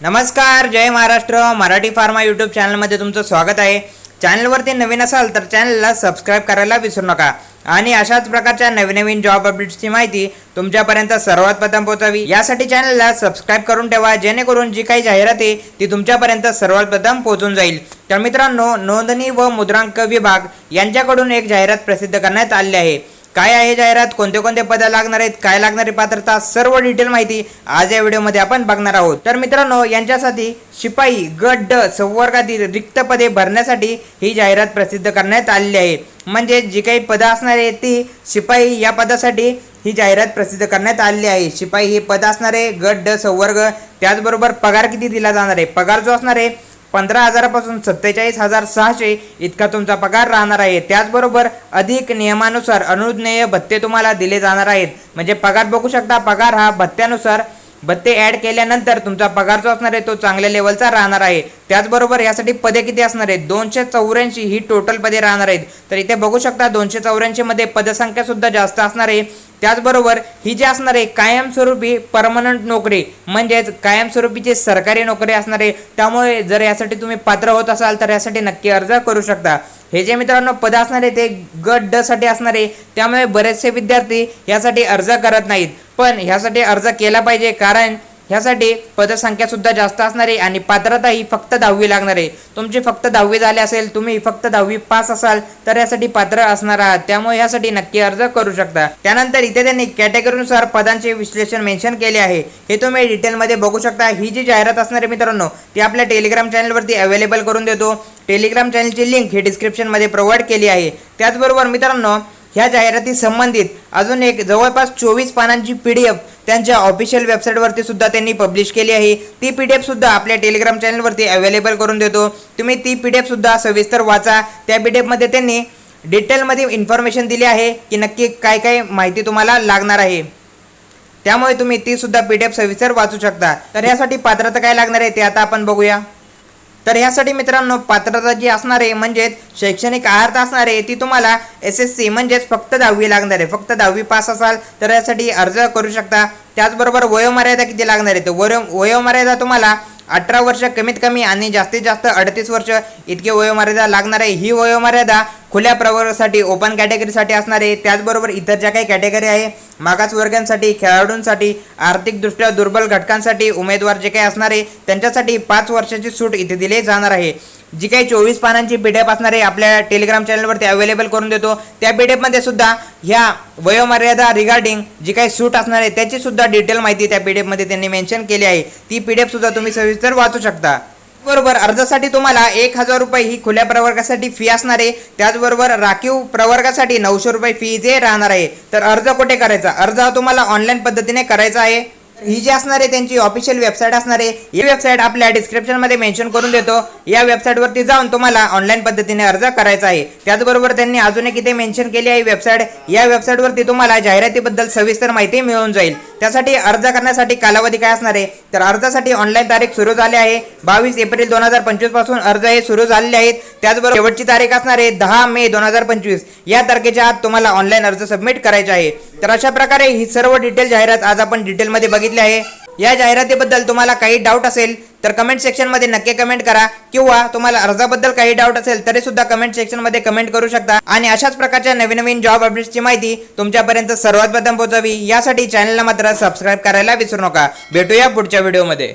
नमस्कार जय Maharashtra. Marathi pharma YouTube चॅनलमध्ये तुमचं स्वागत आहे. चॅनलवरती नवीन असाल तर चॅनलला सबस्क्राईब करायला विसरू नका. आणि अशाच प्रकारच्या नवीन नवीन जॉब अपडेट्सची माहिती तुमच्यापर्यंत सर्वात प्रथम पोहोचावी. यासाठी चॅनलला सबस्क्राईब करून ठेवा जेणेकरून जी काही जाहिरात आहे ती तुमच्यापर्यंत सर्वात प्रथम पोहोचून जाईल. तर मित्रांनो नोंदणी व मुद्रांक विभाग यांच्याकडून एक जाहिरात प्रसिद्ध करण्यात आली आहे. काय आहे जाहिरात? कोणते कोणते पद लागणार आहेत? काय लागणारी पात्रता? सर्व डिटेल माहिती आज या व्हिडिओमध्ये आपण बघणार आहोत. तर मित्रांनो यांच्यासाठी शिपाई गट ड संवर्गातील रिक्त पदे भरण्यासाठी ही जाहिरात प्रसिद्ध करण्यात आलेली आहे. म्हणजे जी काही पदं असणार आहेत ती शिपाई या पदासाठी ही जाहिरात प्रसिद्ध करण्यात आलेली आहे. शिपाई हे पद असणार आहे गट ड संवर्ग त्याचबरोबर पगार किती दिला जाणार आहे? पगार जो असणार आहे पंधरा हजारापासून सत्तेचाळीस हजार सहाशे इतका तुमचा पगार राहणार आहे. त्याचबरोबर अधिक नियमानुसार अनुज्ञेय भत्ते तुम्हाला दिले जाणार आहेत. म्हणजे पगार बघू शकता पगार हा भत्त्यानुसार भत्ते ॲड केल्यानंतर तुमचा पगार जो असणार आहे तो चांगल्या लेवलचा राहणार आहे. त्याचबरोबर यासाठी पदे किती असणार आहेत? दोनशे चौऱ्याऐंशी ही टोटल पदे राहणार आहेत. तर इथे बघू शकता दोनशे चौऱ्याऐंशीमध्ये पदसंख्या सुद्धा जास्त असणार आहे. त्याचबरोबर ही जी असणार आहे कायमस्वरूपी परमनंट नोकरी म्हणजेच कायमस्वरूपीची सरकारी नोकरी असणार आहे त्यामुळे जर यासाठी तुम्ही पात्र होत असाल तर यासाठी नक्की अर्ज करू शकता. हे जे मित्रांनो पद असणार आहे ते गट ड साठी असणार आहे. त्यामुळे बरेचसे विद्यार्थी यासाठी अर्ज करत नाहीत. पण ह्यासाठी अर्ज केला पाहिजे कारण ह्यासाठी पदसंख्या सुद्धा जास्त असणार आहे आणि पात्रता ही फक्त दहावी लागणार. आहे तुमची फक्त दहावी झाली असेल तुम्ही फक्त दहावी पास असाल तर यासाठी पात्र असणार आहात. त्यामुळे यासाठी नक्की अर्ज करू शकता. त्यानंतर इथे त्यांनी कॅटेगरीनुसार पदांचे विश्लेषण मेन्शन केले आहे. हे तुम्ही डिटेलमध्ये बघू शकता. ही जी जाहिरात असणार आहे मित्रांनो ती आपल्या टेलिग्राम चॅनलवरती अवेलेबल करून देतो. टेलिग्राम चॅनलची लिंक ही डिस्क्रिप्शनमध्ये प्रोव्हाइड केली आहे. त्याचबरोबर मित्रांनो ह्या जाहिराती संबंधित अजून एक जवळपास चोवीस पानांची पी डी एफ त्यांच्या ऑफिशियल वेबसाईटवरती सुद्धा त्यांनी पब्लिश केली आहे. ती पी डी एफ सुद्धा आपल्या टेलिग्राम चॅनलवरती अवेलेबल करून देतो. तुम्ही ती पी डी एफ सुद्धा सविस्तर वाचा. त्या पी डी एफमध्ये त्यांनी डिटेलमध्ये इन्फॉर्मेशन दिली आहे की नक्की काय काय माहिती तुम्हाला लागणार आहे. त्यामुळे तुम्ही ती सुद्धा पी डी एफ सविस्तर वाचू शकता. तर यासाठी पात्रता काय लागणार आहे ते आता आपण बघूया. तर ह्यासाठी मित्रांनो पात्रता जी असणार आहे म्हणजेच शैक्षणिक अर्हता असणार आहे ती तुम्हाला एस एस सी म्हणजेच फक्त दहावी लागणार आहे. फक्त दहावी पास असाल तर यासाठी अर्ज करू शकता. त्याचबरोबर वयोमर्यादा किती लागणार आहे? तर वयो वयोमर्यादा तुम्हाला अठरा वर्ष कमीत कमी आणि जास्तीत जास्त अडतीस वर्ष इतकी वयोमर्यादा लागणार आहे ही वयोमर्यादा खुल्या प्रवर्गासाठी ओपन कॅटेगरीसाठी असणार. आहे त्याचबरोबर इतर ज्या काही कॅटेगरी आहे. मागासवर्गांसाठी खेळाडूंसाठी आर्थिकदृष्ट्या दुर्बल घटकांसाठी उमेदवार जे काही असणार आहे त्यांच्यासाठी पाच वर्षाची सूट इथे दिली जाणार आहे. जी काही चोवीस पानांची पी डी एफ असणार आहे आपल्या टेलिग्राम चॅनलवरती अवेलेबल करून देतो. त्या पी डी एफमध्ये सुद्धा ह्या वयोमर्यादा रिगार्डिंग जी काही सूट असणार आहे त्याची सुद्धा डिटेल माहिती त्या पी डी एफमध्ये त्यांनी मेन्शन केली आहे. ती पी डी एफ सुद्धा तुम्ही सविस्तर वाचू शकता. बरोबर अर्जासाठी तुम्हाला एक हजार रुपये ही खुल्या प्रवर्गासाठी फी असणार आहे. त्याचबरोबर राखीव प्रवर्गासाठी नऊशे रुपये फी जे राहणार आहे. तर अर्ज कुठे करायचा? अर्ज हा तुम्हाला ऑनलाईन पद्धतीने करायचा आहे. ही जी असणार आहे त्यांची ऑफिशियल वेबसाईट असणार आहे ही वेबसाईट आपल्या डिस्क्रिप्शनमध्ये मेन्शन करून देतो. या वेबसाईटवरती जाऊन तुम्हाला ऑनलाईन पद्धतीने अर्ज करायचा आहे. त्याचबरोबर त्यांनी अजून एक इथे मेन्शन केली आहे वेबसाईट या वेबसाईटवरती तुम्हाला जाहिरातीबद्दल सविस्तर माहिती मिळून जाईल. त्यासाठी अर्ज करण्यासाठी कालावधी काय असणार आहे? तर अर्जासाठी ऑनलाईन तारीख सुरू झाली आहे. बावीस एप्रिल दोन हजार पंचवीसपासून अर्ज हे सुरू झालेले आहेत. त्याचबरोबर शेवटची तारीख असणार आहे दहा मे दोन हजार पंचवीस. या तारखेच्या आत तुम्हाला ऑनलाईन अर्ज सबमिट करायचे आहे. तर अशा प्रकारे ही सर्व डिटेल जाहिरात आज आपण डिटेलमध्ये बघितली आहे. या जाहिरातीबद्दल तुम्हाला काही डाऊट असेल तर कमेंट सेक्शनमध्ये नक्की कमेंट करा. किंवा तुम्हाला अर्जाबद्दल काही डाऊट असेल तरी सुद्धा कमेंट सेक्शनमध्ये कमेंट करू शकता. आणि अशाच प्रकारच्या नवीन नवीन जॉब अपडेट्सची माहिती तुमच्यापर्यंत सर्वात प्रथम पोहोचावी. यासाठी चॅनलला मात्र सबस्क्राईब करायला विसरू नका. भेटूया पुढच्या व्हिडिओमध्ये